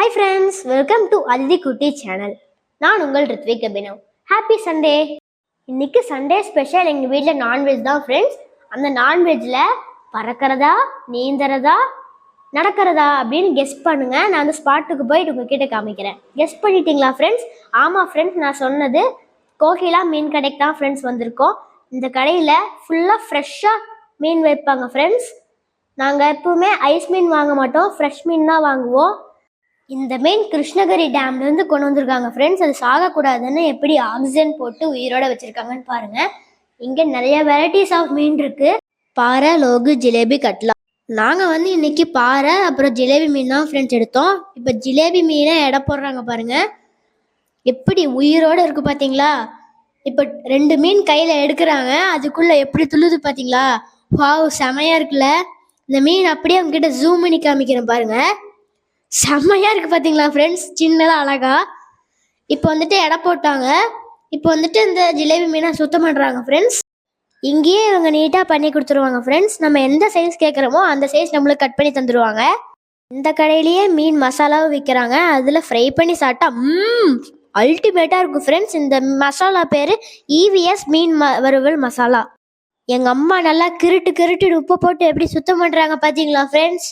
Hi friends welcome to Aditi Kutty channel நான் உங்கள் Rithvik Abhinav. Happy Sunday இன்னைக்கு சண்டே ஸ்பெஷல் எங்கள் வீட்டில் நான்வெஜ் தான் ஃப்ரெண்ட்ஸ் அந்த நான்வெஜ்ஜில் பறக்கிறதா நீந்துறதா நடக்கிறதா அப்படின்னு கெஸ் பண்ணுங்க. நான் அந்த ஸ்பாட்டுக்கு போயிட்டு உங்ககிட்ட காமிக்கிறேன். கெஸ் பண்ணிட்டீங்களா ஃப்ரெண்ட்ஸ் ஆமாம் ஃப்ரெண்ட்ஸ் நான் சொன்னது கோகிலா மீன் கடைக்கு தான் ஃப்ரெண்ட்ஸ் வந்திருக்கோம். இந்த கடையில் ஃபுல்லாக ஃப்ரெஷ்ஷாக மீன் வைப்பாங்க ஃப்ரெண்ட்ஸ் நாங்கள் எப்பவுமே ஐஸ் மீன் வாங்க மாட்டோம். ஃப்ரெஷ் மீன் தான் வாங்குவோம். இந்த மீன் கிருஷ்ணகிரி டேம்லேருந்து கொண்டு வந்திருக்காங்க. ஃப்ரெண்ட்ஸ் அது சாகக்கூடாதுன்னு எப்படி ஆக்சிஜன் போட்டு உயிரோட வச்சுருக்காங்கன்னு பாருங்கள் இங்கே நிறைய வெரைட்டிஸ் ஆஃப் மீன் இருக்கு. பாறை லோகு ஜிலேபி கட்லா. நாங்கள் வந்து இன்னைக்கு பாறை அப்புறம் ஜிலேபி மீன் தான் ஃப்ரெண்ட்ஸ் எடுத்தோம். இப்போ ஜிலேபி மீனை எடை போடுறாங்க பாருங்க. எப்படி உயிரோட இருக்கு பார்த்தீங்களா இப்போ ரெண்டு மீன் கையில் எடுக்கிறாங்க. அதுக்குள்ள எப்படி துள்ளுது பார்த்தீங்களா வாவ் செமையா இருக்குல்ல. இந்த மீன் அப்படியே உங்ககிட்ட ஜூம் பண்ணி காமிக்கிறேன் பாருங்க. செம்மையாக இருக்குது பார்த்தீங்களா ஃப்ரெண்ட்ஸ் சின்னதாக அழகா. இப்போ வந்துட்டு எடை போட்டாங்க. இப்போ வந்துட்டு இந்த ஜிலேபி மீனை சுத்தம் பண்ணுறாங்க ஃப்ரெண்ட்ஸ் இங்கேயே இவங்க நீட்டாக பண்ணி கொடுத்துருவாங்க ஃப்ரெண்ட்ஸ் நம்ம எந்த சைஸ் கேட்குறோமோ அந்த சைஸ் நம்மளுக்கு கட் பண்ணி தந்துடுவாங்க இந்த கடையிலேயே மீன் மசாலாவும் விற்கிறாங்க அதில் ஃப்ரை பண்ணி சாப்பிட்டா ம் அல்டிமேட்டாக இருக்கும் ஃப்ரெண்ட்ஸ் இந்த மசாலா பேர் இவிஎஸ் மீன் ம வறுவல் மசாலா. எங்கள் அம்மா நல்லா கிருட்டு கிருட்டு உப்பு போட்டு எப்படி சுத்தம் பண்ணுறாங்க பார்த்தீங்களா ஃப்ரெண்ட்ஸ்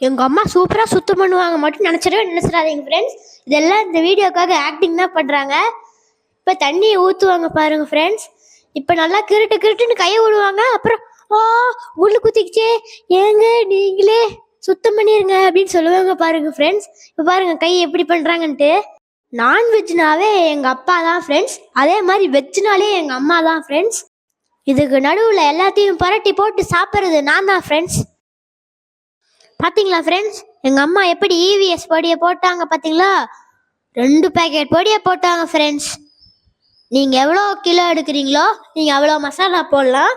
எங்கள் அம்மா சூப்பராக சுத்தம் பண்ணுவாங்க. மட்டும் நினச்சிடவே நினச்சிடாதீங்க ஃப்ரெண்ட்ஸ் இதெல்லாம் இந்த வீடியோக்காக ஆக்டிங் தான் பண்ணுறாங்க இப்போ தண்ணியை ஊற்றுவாங்க பாருங்கள் ஃப்ரெண்ட்ஸ் இப்போ நல்லா கிருட்டு கிருட்டுன்னு கையை விடுவாங்க. அப்புறம் ஆ முள்ளு குத்திக்கிச்சே. ஏங்க நீங்களே சுத்தம் பண்ணிடுங்க அப்படின்னு சொல்லுவாங்க பாருங்கள் ஃப்ரெண்ட்ஸ் இப்போ பாருங்கள் கை எப்படி பண்ணுறாங்கன்ட்டு நான்வெஜ்னாவே எங்கள் அப்பா தான் ஃப்ரெண்ட்ஸ் அதே மாதிரி வெஜ்னாலே எங்கள் அம்மா தான் ஃப்ரெண்ட்ஸ் இதுக்கு நடுவில் எல்லாத்தையும் புரட்டி போட்டு சாப்பிட்றது நான் தான் ஃப்ரெண்ட்ஸ் பார்த்தீங்களா ஃப்ரெண்ட்ஸ் எங்கள் அம்மா எப்படி இவிஎஸ் பொடியை போட்டாங்க பார்த்தீங்களா ரெண்டு பேக்கெட் பொடியை போட்டாங்க ஃப்ரெண்ட்ஸ் நீங்கள் எவ்வளோ கிலோ எடுக்கிறீங்களோ நீங்கள் அவ்வளோ மசாலா போடலாம்.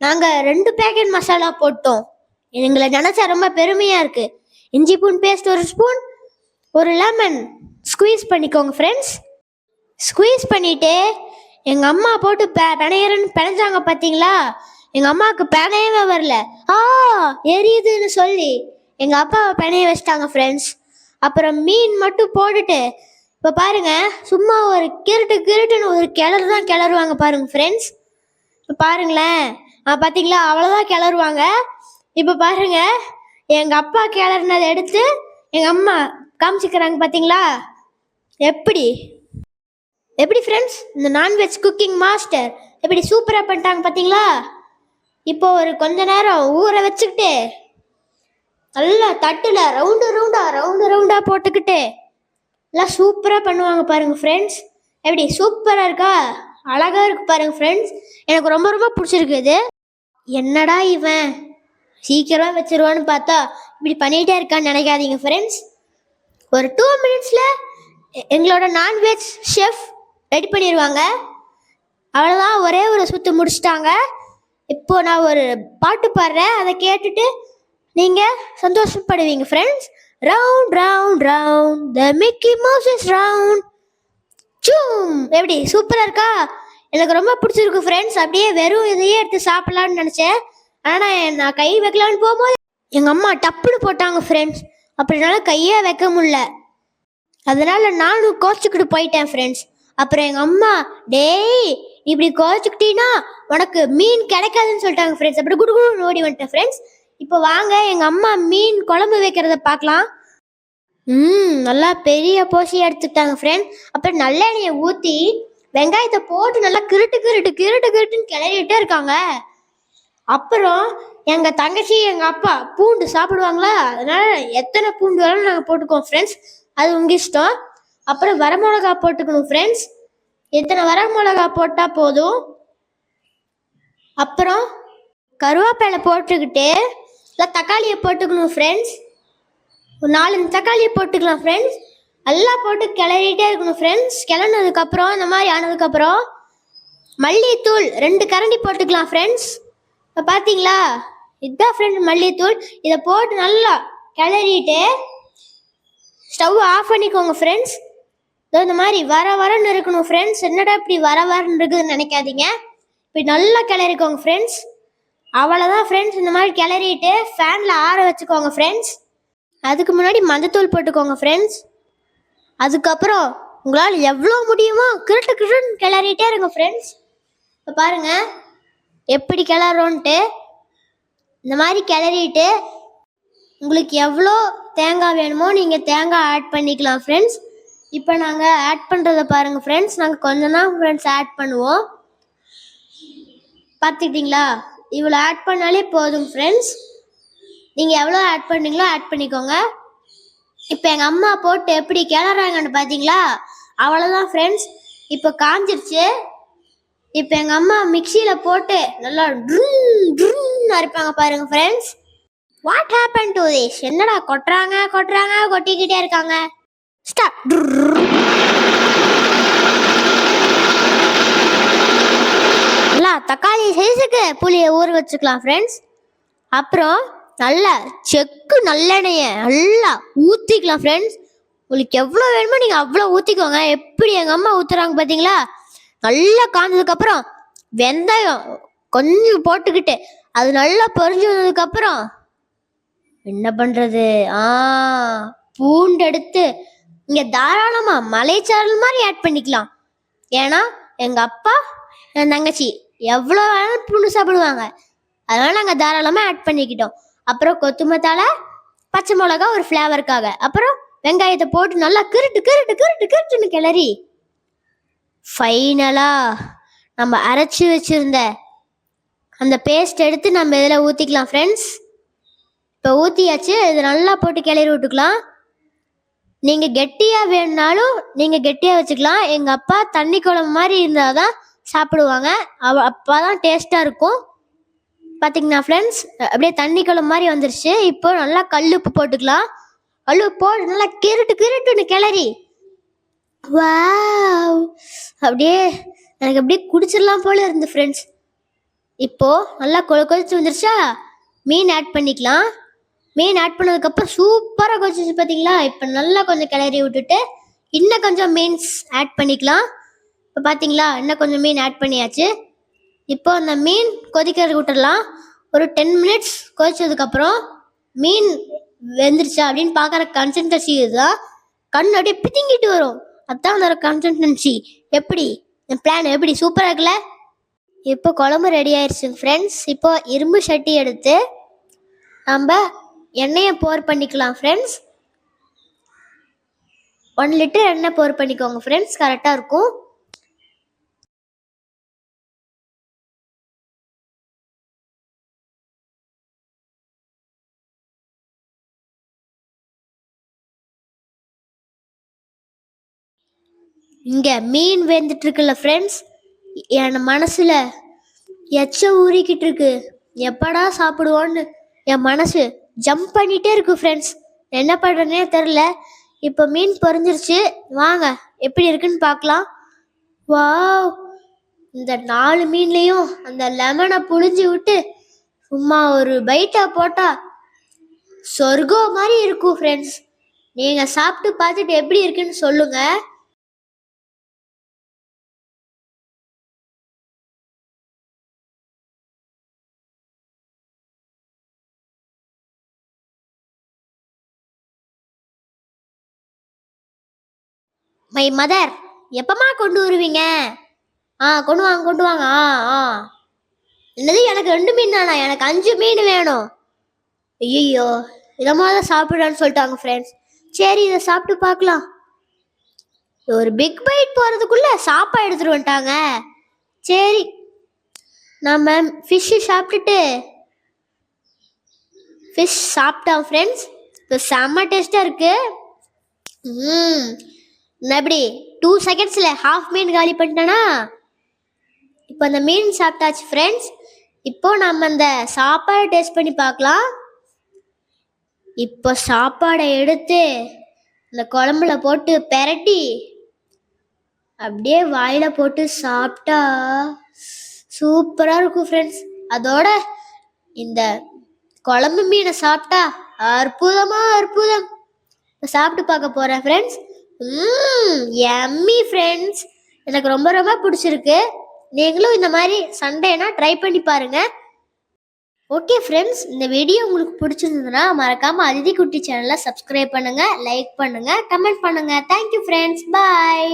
நாங்கள் ரெண்டு பேக்கெட் மசாலா போட்டோம். எங்களை நினச்சா ரொம்ப பெருமையாக இருக்குது இஞ்சி பூன் பேஸ்ட் ஒரு ஸ்பூன் ஒரு லெமன் ஸ்குவீஸ் பண்ணிக்கோங்க ஃப்ரெண்ட்ஸ் ஸ்குவீஸ் பண்ணிவிட்டு எங்கள் அம்மா போட்டு பெ- பிணையறன்னு பிணைஞ்சாங்க பார்த்தீங்களா எங்கள் அம்மாவுக்கு பிணையவே வரல. ஆ எரியுதுன்னு சொல்லி. எங்க அப்பாவை பிணைய வச்சிட்டாங்க ஃப்ரெண்ட்ஸ் அப்புறம் மீன் மட்டும் போட்டுட்டு இப்போ பாருங்க சும்மா ஒரு கிருட்டு கிருட்டுன்னு ஒரு கிளறு தான் கிளறுவாங்க பாருங்க ஃப்ரெண்ட்ஸ் இப்போ பாருங்களேன். ஆ பார்த்தீங்களா அவ்வளோதான் கிளறுவாங்க. இப்போ பாருங்க எங்கள் அப்பா கிளறுனதை எடுத்து எங்கள் அம்மா காமிச்சிக்கிறாங்க பார்த்தீங்களா எப்படி? எப்படி ஃப்ரெண்ட்ஸ் இந்த நான்வெஜ் குக்கிங் மாஸ்டர் எப்படி சூப்பராக பண்ணிட்டாங்க பார்த்தீங்களா இப்போ ஒரு கொஞ்ச நேரம் ஊற வச்சுக்கிட்டு நல்லா தட்டுல ரவுண்டு ரவுண்டா ரவுண்டு ரவுண்டா போட்டுக்கிட்டு. எல்லாம் சூப்பராக பண்ணுவாங்க பாருங்க ஃப்ரெண்ட்ஸ் எப்படி சூப்பராக இருக்கா? அழகாக இருக்கு பாருங்க ஃப்ரெண்ட்ஸ் எனக்கு ரொம்ப ரொம்ப பிடிச்சிருக்கு இது. என்னடா இவன்? சீக்கிரமாக வச்சிருவான்னு பார்த்தா இப்படி பண்ணிகிட்டே இருக்கான்னு நினைக்காதீங்க ஃப்ரெண்ட்ஸ் ஒரு டூ மினிட்ஸில் எங்களோட நான்வெஜ் ஷெஃப் ரெடி பண்ணிடுவாங்க அவ்வளோதான் ஒரே ஒரு சுற்று முடிச்சிட்டாங்க. இப்போ நான் ஒரு பாட்டு பாடுறேன். அதை கேட்டுட்டு நீங்கள் சந்தோஷப்படுவீங்க friends round round round the Mickey Mouse is round zoom எப்படி சூப்பராக இருக்கா? எனக்கு ரொம்ப பிடிச்சிருக்கு ஃப்ரெண்ட்ஸ் அப்படியே வெறும் இதையே எடுத்து சாப்பிடலான்னு நினச்சேன். ஆனால் நான் கை வைக்கலான்னு போகும்போது எங்கள் அம்மா டப்புன்னு போட்டாங்க ஃப்ரெண்ட்ஸ் அப்படினால கையே வைக்க முடில அதனால் நானும் கோச்சிக்கிட்டு போயிட்டேன் ஃப்ரெண்ட்ஸ் அப்புறம் எங்கள் அம்மா டேய் இப்படி கோச்சிக்கிட்டீன்னா உனக்கு மீன் கிடைக்காதுன்னு சொல்லிட்டாங்க ஃப்ரெண்ட்ஸ் அப்படி குடு குடு ஓடி வந்துட்டேன் ஃப்ரெண்ட்ஸ் இப்போ வாங்க எங்கள் அம்மா மீன் குழம்பு வைக்கிறத பார்க்கலாம். ம் நல்லா பெரிய போசி எடுத்துக்கிட்டாங்க ஃப்ரெண்ட் அப்புறம் நல்லெண்ணெயை ஊற்றி வெங்காயத்தை போட்டு நல்லா கிருட்டு கிருட்டு கிருட்டு கிருட்டுன்னு கிளறிட்டே இருக்காங்க. அப்புறம் எங்கள் தங்கச்சி எங்கள் அப்பா பூண்டு சாப்பிடுவாங்களா? அதனால எத்தனை பூண்டு வேணாலும் நாங்கள் போட்டுக்குவோம் ஃப்ரெண்ட்ஸ் அது உங்கள் இஷ்டம். அப்புறம் வரமிளகா போட்டுக்கணும் ஃப்ரெண்ட்ஸ் எத்தனை வரமிளகா போட்டால் போதும்? அப்புறம் கருவேப்பிலை போட்டுக்கிட்டு இல்லை தக்காளியை போட்டுக்கணும் ஃப்ரெண்ட்ஸ் ஒரு நாலஞ்சு தக்காளியை போட்டுக்கலாம் ஃப்ரெண்ட்ஸ் எல்லாம் போட்டு கிளறிட்டே இருக்கணும் ஃப்ரெண்ட்ஸ் கிளறினதுக்கப்புறம் இந்த மாதிரி ஆனதுக்கப்புறம் மல்லித்தூள் ரெண்டு கரண்டி போட்டுக்கலாம் ஃப்ரெண்ட்ஸ் இப்போ பார்த்தீங்களா இதுதான் ஃப்ரெண்ட் மல்லித்தூள். இதை போட்டு நல்லா கிளறிட்டு ஸ்டவ் ஆஃப் பண்ணிக்கோங்க ஃப்ரெண்ட்ஸ் இதோ இந்த மாதிரி வர வரன்னு இருக்கணும் ஃப்ரெண்ட்ஸ் என்னடா இப்படி வர வரன்னு இருக்குதுன்னு நினைக்காதீங்க. இப்படி நல்லா கிளறிக்கோங்க ஃப்ரெண்ட்ஸ் அவ்வளோதான் ஃப்ரெண்ட்ஸ் இந்த மாதிரி கிளறிட்டு ஃபேனில் ஆற வச்சுக்கோங்க ஃப்ரெண்ட்ஸ் அதுக்கு முன்னாடி மஞ்சத்தூள் போட்டுக்கோங்க ஃப்ரெண்ட்ஸ் அதுக்கப்புறம் உங்களால் எவ்வளோ முடியுமோ கிருட்டு கிருட்டுன்னு கிளறிட்டே இருங்க ஃப்ரெண்ட்ஸ் இப்போ பாருங்கள் எப்படி கிளறோன்ட்டு இந்த மாதிரி கிளறிட்டு உங்களுக்கு எவ்வளோ தேங்காய் வேணுமோ நீங்கள் தேங்காய் ஆட் பண்ணிக்கலாம் ஃப்ரெண்ட்ஸ் இப்போ நாங்கள் ஆட் பண்ணுறத பாருங்கள் ஃப்ரெண்ட்ஸ் நாங்கள் கொஞ்சம் தான் ஃப்ரெண்ட்ஸ் ஆட் பண்ணுவோம். பார்த்துக்கிட்டிங்களா? இவ்வளோ ஆட் பண்ணாலே போதும் ஃப்ரெண்ட்ஸ் நீங்கள் எவ்வளோ ஆட் பண்ணீங்களோ ஆட் பண்ணிக்கோங்க. இப்போ எங்கள் அம்மா போட்டு எப்படி கிளறாங்கன்னு பார்த்தீங்களா அவ்வளோதான் ஃப்ரெண்ட்ஸ் இப்போ காஞ்சிருச்சு. இப்போ எங்கள் அம்மா மிக்சியில் போட்டு நல்லா ட்ருன் ட்ருன்னு அரைப்பாங்க பாருங்க friends what happen to this என்னடா கொட்டுறாங்க கொட்டுறாங்க கொட்டிக்கிட்டே இருக்காங்க. ஸ்டாப் நல்லா தக்காளி சைஸுக்கு புளியை ஊற வச்சுக்கலாம் ஃப்ரெண்ட்ஸ் அப்புறம் நல்லா செக்கு நல்லெண்ணெயை நல்லா ஊற்றிக்கலாம் ஃப்ரெண்ட்ஸ் உங்களுக்கு எவ்வளோ வேணுமோ நீங்கள் அவ்வளோ ஊற்றிக்கோங்க எப்படி எங்கள் அம்மா ஊற்றுறாங்க பார்த்தீங்களா நல்லா காய்ஞ்சதுக்கப்புறம் வெந்தயம் கொஞ்சம் போட்டுக்கிட்டு அது நல்லா பொரிஞ்சு வந்ததுக்கப்புறம் என்ன பண்ணுறது ஆ பூண்டு எடுத்து இங்கே தாராளமாக மலைச்சாரல் மாதிரி ஆட் பண்ணிக்கலாம். ஏன்னா எங்கள் அப்பா என் தங்கச்சி எவ்வளோ வேணாலும் புண்ணு சாப்பிடுவாங்க. அதனால நாங்கள் தாராளமாக ஆட் பண்ணிக்கிட்டோம். அப்புறம் கொத்துமத்தால பச்சை மிளகா ஒரு ஃப்ளேவருக்காக அப்புறம் வெங்காயத்தை போட்டு நல்லா கிருட்டு கிருட்டு கிருட்டு கிருட்டுன்னு கிளறி ஃபைனலாக நம்ம அரைச்சி வச்சுருந்த அந்த பேஸ்ட் எடுத்து நம்ம இதில் ஊற்றிக்கலாம் ஃப்ரெண்ட்ஸ் இப்போ ஊற்றியாச்சு இது நல்லா போட்டு கிளறி விட்டுக்கலாம். நீங்கள் கெட்டியாக வேணுனாலும் நீங்கள் கெட்டியாக வச்சுக்கலாம். எங்கள் அப்பா தண்ணி குழம்பு மாதிரி இருந்தால் தான் சாப்பிடுவாங்க. அவ அப்போ தான் டேஸ்ட்டாக இருக்கும். பார்த்தீங்கன்னா ஃப்ரெண்ட்ஸ் அப்படியே தண்ணி குளம் மாதிரி வந்துருச்சு. இப்போ நல்லா கல் உப்பு போட்டுக்கலாம். கல் உப்பு போட்டு நல்லா கிருட்டு கிருட்டுன்னு கிளறி. வாவ். அப்படியே எனக்கு அப்படியே குடிச்சிடலாம் போல இருந்து ஃப்ரெண்ட்ஸ் இப்போ நல்லா கொ கொதிச்சு வந்துருச்சா? மீன் ஆட் பண்ணிக்கலாம். மீன் ஆட் பண்ணதுக்கப்புறம் சூப்பராக கொதிச்சிச்சு பார்த்தீங்களா இப்போ நல்லா கொஞ்சம் கிளறி விட்டுட்டு இன்னும் கொஞ்சம் மீன்ஸ் ஆட் பண்ணிக்கலாம். இப்போ பார்த்தீங்களா இன்னும் கொஞ்சம் மீன் ஆட் பண்ணியாச்சு. இப்போ அந்த மீன் கொதிக்கிறதுக்கு விட்டுடலாம். ஒரு டென் மினிட்ஸ் கொதிச்சதுக்கப்புறம் மீன் வெந்துருச்சா அப்படின்னு பார்க்குற கன்சன்டன்சி இதுதான். கண் அப்படியே பிதுங்கிட்டு வரும். அதுதான் அந்த கன்சன்டன்சி எப்படி? என் பிளான் எப்படி? சூப்பராக இருக்குல்ல? இப்போ குழம்பு ரெடி ஆயிடுச்சு ஃப்ரெண்ட்ஸ் இப்போ இரும்பு சட்டி எடுத்து நம்ம எண்ணெயை போர் பண்ணிக்கலாம் ஃப்ரெண்ட்ஸ் ஒன் லிட்டர் எண்ணெய் போர் பண்ணிக்கோங்க ஃப்ரெண்ட்ஸ் கரெக்டாக இருக்கும். இங்கே மீன் வேந்துட்டு இருக்குல்ல ஃப்ரெண்ட்ஸ் என் மனசில் எச்ச ஊறிக்கிட்டு இருக்கு எப்படா சாப்பிடுவோன்னு என் மனசு ஜம்ப் பண்ணிகிட்டே இருக்கு ஃப்ரெண்ட்ஸ் என்ன பண்ணுறனே தெரில இப்போ மீன் பொறிஞ்சிருச்சு வாங்க எப்படி இருக்குன்னு பார்க்கலாம். வாவ்! இந்த நாலு மீன்லேயும் அந்த லெமனை புழிஞ்சு விட்டு சும்மா ஒரு பைட்டை போட்டால் சொர்க்கம் மாதிரி இருக்கும் ஃப்ரெண்ட்ஸ் நீங்கள் சாப்பிட்டு பார்த்துட்டு எப்படி இருக்குன்னு சொல்லுங்கள் மை மதர் எப்பமா கொண்டு வருவீங்க? ஆ கொண்டு வாங்க கொண்டு வாங்க. ஆ ஆ. என்னது எனக்கு ரெண்டு மீன் தானா எனக்கு அஞ்சு மீன் வேணும். ஐயோ இதை மாதிரி சாப்பிடுறான்னு சொல்லிட்டாங்க ஃப்ரெண்ட்ஸ் சரி இதை சாப்பிட்டு பார்க்கலாம். ஒரு பிக் பைட் போகிறதுக்குள்ளே சாப்பாடு எடுத்துட்டு வந்துட்டாங்க. சரி நம்ம ஃபிஷ்ஷு சாப்பிட்டுட்டு ஃபிஷ் சாப்பிட்டான் ஃப்ரெண்ட்ஸ் இப்போ செம்ம டேஸ்ட்டாக இருக்குது ம். நான் எப்படி டூ செகண்ட்ஸில் ஹாஃப் மீன் காலி பண்ணிட்டேன்னா இப்போ அந்த மீன் சாப்பிட்டாச்சு ஃப்ரெண்ட்ஸ் இப்போ நம்ம அந்த சாப்பாடை டேஸ்ட் பண்ணி பார்க்கலாம். இப்போ சாப்பாடை எடுத்து இந்த குழம்புல போட்டு பெரட்டி அப்படியே வாயில போட்டு சாப்பிட்டா சூப்பராக இருக்கும் ஃப்ரெண்ட்ஸ் அதோட இந்த குழம்பு மீனை சாப்பிட்டா அற்புதமா அற்புதம். சாப்பிட்டு பார்க்க போறேன் ஃப்ரெண்ட்ஸ் எம்மி ஃப்ரெண்ட்ஸ் எனக்கு ரொம்ப ரொம்ப பிடிச்சிருக்கு. நீங்களும் இந்த மாதிரி சண்டேனா ட்ரை பண்ணி பாருங்க. ஓகே ஃப்ரெண்ட்ஸ் இந்த வீடியோ உங்களுக்கு பிடிச்சிருந்ததுன்னா மறக்காம அதிதி குட்டி சேனலை சப்ஸ்கிரைப் பண்ணுங்க லைக் பண்ணுங்க கமெண்ட் பண்ணுங்க. Thank you friends bye